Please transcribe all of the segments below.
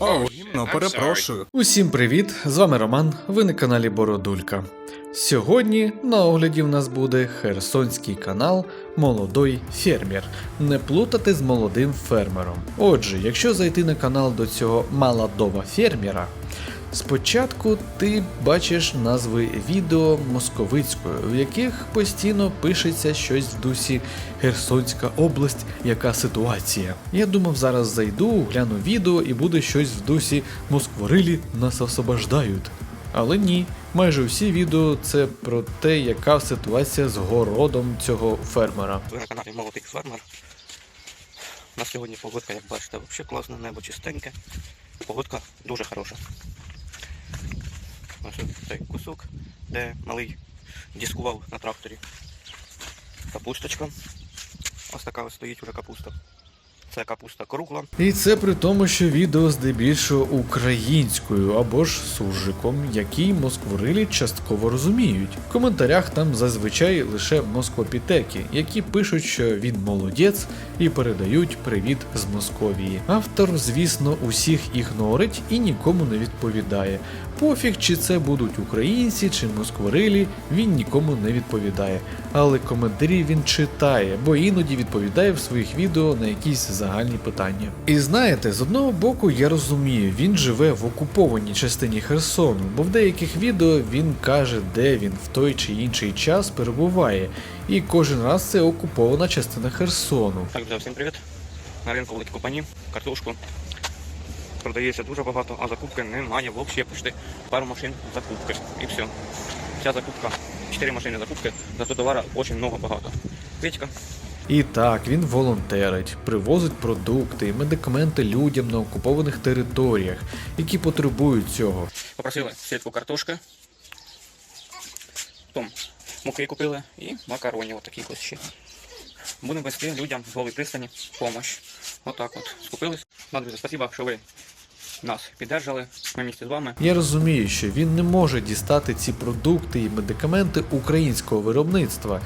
О, гімно, перепрошую. Усім привіт! З вами Роман, ви на каналі Бородулька. Сьогодні на огляді в нас буде херсонський канал Молодой фермер. Не плутати з молодим фермером. Отже, якщо зайти на канал до цього молодого фермера, спочатку ти бачиш назви відео московицькою, в яких постійно пишеться щось в дусі Херсонська область, яка ситуація. Я думав, зараз зайду, гляну відео і буде щось в дусі Москворилі нас освобождають. Але ні, майже всі відео це про те, яка ситуація з городом цього фермера. На каналі Молодий Фермер. На сьогодні погодка, як бачите, взагалі класне, небо чистеньке. Погодка дуже хороша. Ось цей кусок, де малий дискував на тракторі. Капусточка. Ось така ось стоїть уже капуста. Це капуста кругла. І це при тому, що відео здебільшого українською або ж суржиком, який москворилі частково розуміють. В коментарях там зазвичай лише москвопітеки, які пишуть, що він молодець і передають привіт з Московії. Автор, звісно, усіх ігнорить і нікому не відповідає. Пофіг, чи це будуть українці, чи москворилі, він нікому не відповідає. Але коментарі він читає, бо іноді відповідає в своїх відео на якісь загальні питання. І знаєте, з одного боку я розумію, він живе в окупованій частині Херсону, бо в деяких відео він каже, де він в той чи інший час перебуває, і кожен раз це окупована частина Херсону. Так, друзі, всім привіт. На ринку великі купані, картошку. Продається дуже багато, а закупки немає. Взагалі почти пару машин закупки. І все. Вся закупка, 4 машини закупки, зато товара дуже много багато. Петька, І так, він волонтерить, привозить продукти медикаменти людям на окупованих територіях, які потребують цього. попросили сітку картошки. Потім муки купили і макаронів отакі ось ще. Будемо вести людям з голої пристані помощь. Отак от. Скупились. Друзі, спасибо, що ви нас піддержали. Ми місті з вами. Я розумію, що він не може дістати ці продукти і медикаменти українського виробництва,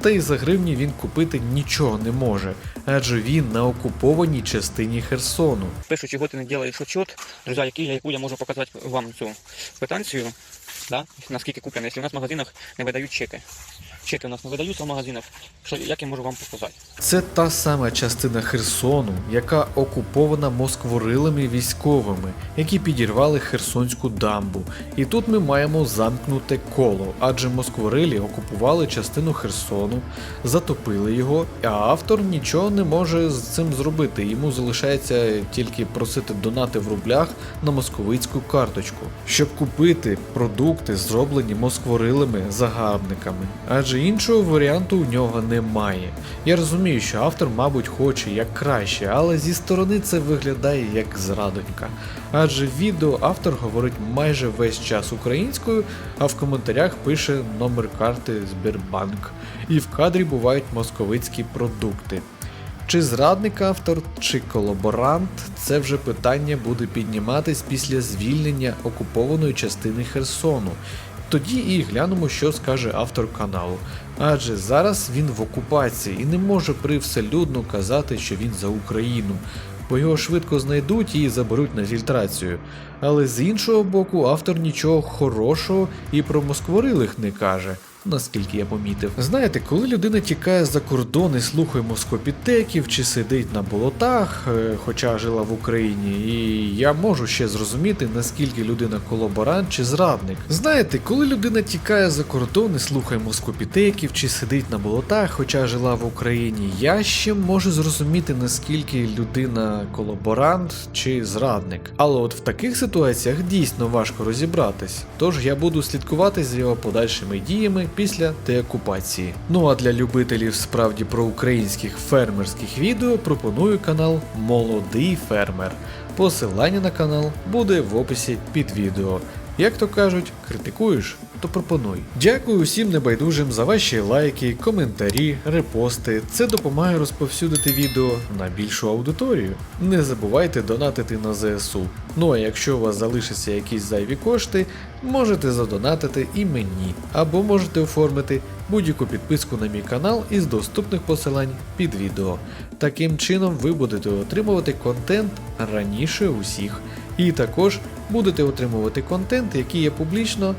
та й за гривні він купити нічого не може, адже він на окупованій частині Херсону. Пишу, чого ти не робиш отчет, друзі, який, яку я можу показати вам цю квитанцію, да? наскільки куплено. Якщо у нас в магазинах не видають чеки. Чеки у нас не видаються в магазинах, що, як я можу вам показати? Це та сама частина Херсону, яка окупована москворилими військовими, які підірвали Херсонську дамбу. І тут ми маємо замкнуте коло, адже москворилі окупували частину Херсону, затопили його, а автор нічого не може з цим зробити. Йому залишається тільки просити донати в рублях на московицьку карточку, щоб купити продукти, зроблені москворилими загарбниками. Адже іншого варіанту у нього немає. Я розумію, що автор, мабуть, хоче як краще, але зі сторони це виглядає як зрадонька. Адже відео автор говорить майже весь час українською, а в коментарях пише номер карти Сбербанк. І в кадрі бувають московицькі продукти. Чи зрадник автор, чи колаборант, це вже питання буде підніматись після звільнення окупованої частини Херсону. Тоді і глянемо, що скаже автор каналу. Адже зараз він в окупації і не може привселюдно казати, що він за Україну, бо його швидко знайдуть і заберуть на фільтрацію. Але з іншого боку, автор нічого хорошого і про москворилих не каже. Наскільки я помітив. Знаєте, коли людина тікає за кордон і слухає москопітеків чи сидить на болотах, е, хоча жила в Україні, і я можу ще зрозуміти, наскільки людина колаборант чи зрадник. Знаєте, коли людина тікає за кордон і слухає москопітеків чи сидить на болотах, хоча жила в Україні, я ще можу зрозуміти, наскільки людина колаборант чи зрадник. Але от в таких ситуаціях дійсно важко розібратись. Тож я буду слідкувати за його подальшими діями після деокупації. Ну а для любителів справді проукраїнських фермерських відео пропоную канал Молодий Фермер. Посилання на канал буде в описі під відео. Як то кажуть, критикуєш, то пропонуй. Дякую усім небайдужим за ваші лайки, коментарі, репости. Це допомагає розповсюдити відео на більшу аудиторію. Не забувайте донатити на ЗСУ. Ну а якщо у вас залишаться якісь зайві кошти, можете задонатити і мені, або можете оформити будь-яку підписку на мій канал із доступних посилань під відео. Таким чином ви будете отримувати контент раніше усіх. І також будете отримувати контент, який я публічно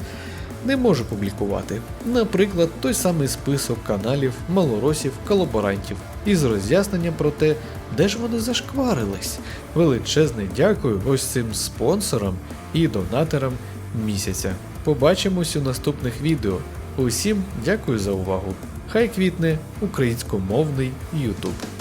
не можу публікувати. Наприклад, той самий список каналів, малоросів, колаборантів із роз'ясненням про те, де ж вони зашкварились. Величезне дякую ось цим спонсорам і донаторам місяця. Побачимось у наступних відео. Усім дякую за увагу. Хай квітне українськомовний YouTube.